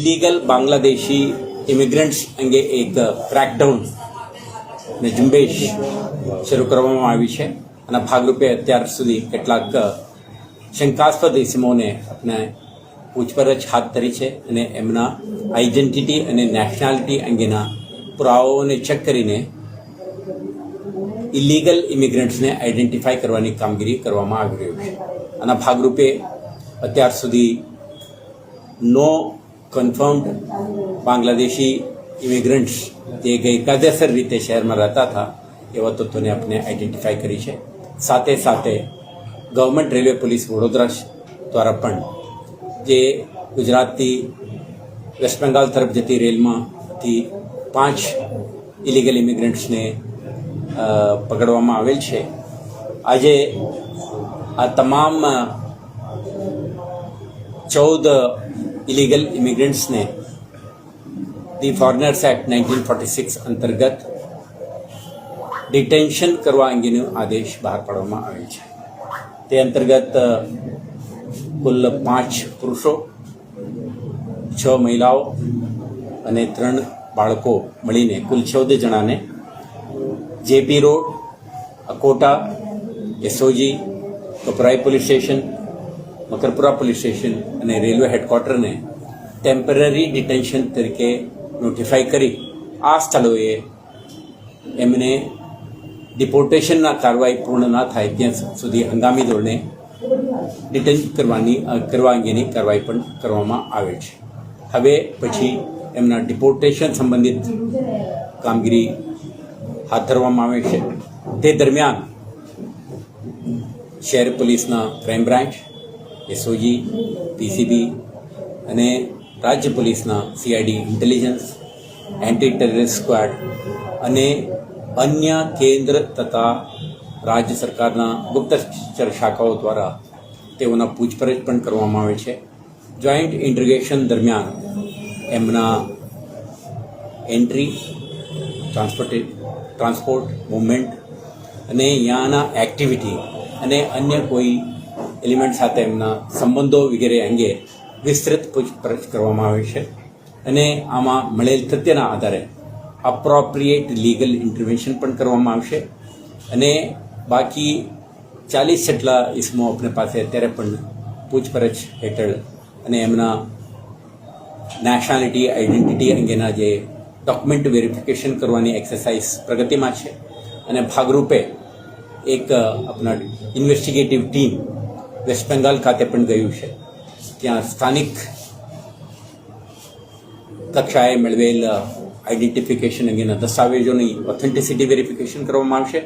Illegal Bangladeshi immigrants અંગે એક ક્રેકડાઉન ને ઝુંબેશ શરૂ કરવામાં આવી છે. અને ભાગરૂપે અત્યાર સુધી કેટલાક શંકાસ્પદ ઇસમોને આપણે પૂછપરછ હાથ ધરી છે અને એમના આઈડેન્ટિટી અને નેશનાલિટી અંગેના પુરાવાઓને ચેક કરીને ઇલીગલ ઇમિગ્રન્ટ્સને આઈડેન્ટિફાય કરવાની કામગીરી કરવામાં આવી રહ્યું છે. આના ભાગરૂપે અત્યાર સુધી નો કન્ફર્મ્ડ બાંગ્લાદેશી ઇમિગ્રન્ટ્સ જે ગેરકાયદેસર રીતે શહેરમાં રહેતા હતા એવા તત્વોને આપણે આઈડેન્ટિફાઈ કરી છે. સાથે સાથે ગવર્મેન્ટ રેલવે પોલીસ વડોદરા દ્વારા પણ જે ગુજરાતથી વેસ્ટ બેંગાલ તરફ જતી રેલમાંથી પાંચ ઇલીગલ ઇમિગ્રન્ટ્સને પકડવામાં આવેલ છે. આજે આ તમામ ચૌદ illegal ઇમિગ્રન્ટ્સને the foreigners act nineteen forty six અંતર્ગત ડિટેન્શન કરવા અંગેનો આદેશ બહાર પાડવામાં આવેલ છે તે અંતર્ગત કુલ પાંચ પુરુષો છ મહિલાઓ અને ત્રણ બાળકો મળીને કુલ ચૌદ જણાને JP road Akota SOG Kapurai police station Makarpura police station અને રેલવે હેડક્વાર્ટરને ટેમ્પરરી ડિટેન્શન તરીકે નોટિફાઈ કરી આ સ્થળોએ એમને ડિપોર્ટેશનના કાર્યવાહી પૂર્ણ ના થાય ત્યાં સુધી હંગામી ધોરણે ડિટેન, કરવાની કરવા અંગેની કાર્યવાહી પણ કરવામાં આવે છે. હવે પછી એમના ડિપોર્ટેશન સંબંધિત કામગીરી હાથ ધરવામાં આવે છે. તે દરમિયાન શહેર પોલીસના ક્રાઇમ બ્રાન્ચ એસઓજી, પીસીબી અને રાજ્ય પોલીસના CID intelligence anti terrorist squad અને અન્ય કેન્દ્ર તથા રાજ્ય સરકારના ગુપ્તચર શાખાઓ દ્વારા તેઓના પૂછપરછ પણ કરવામાં આવે છે. જોઈન્ટ ઇન્ટ્રોગેશન દરમિયાન એમના એન્ટ્રી ટ્રાન્સપોર્ટે ટ્રાન્સપોર્ટ મુવમેન્ટ અને ત્યાંના એક્ટિવિટી અને અન્ય કોઈ એલિમેન્ટ સાથે એમના સંબંધો વગેરે અંગે વિસ્તૃત પૂછપરછ કરવામાં આવે છે. અને આમાં મળેલ તથ્યના આધારે અપ્રોપ્રિએટ લીગલ ઇન્ટરવેન્શન પણ કરવામાં આવશે. અને બાકી ચાલીસ જેટલા ઇસમો આપણે પાસે અત્યારે પણ પૂછપરછ હેઠળ અને એમના નેશનાલિટી આઈડેન્ટિટી અંગેના જે ડોક્યુમેન્ટ વેરિફિકેશન કરવાની એક્સરસાઇઝ પ્રગતિમાં છે. અને ભાગરૂપે એક આપણા ઇન્વેસ્ટિગેટિવ ટીમ વેસ્ટ બેંગાલ ખાતે પણ ગયું છે. ત્યાં સ્થાનિક કક્ષાએ મેળવેલ આઈડેન્ટિફિકેશન અંગેના દસ્તાવેજોની ઓથેન્ટિસિટી વેરિફિકેશન કરવામાં આવશે.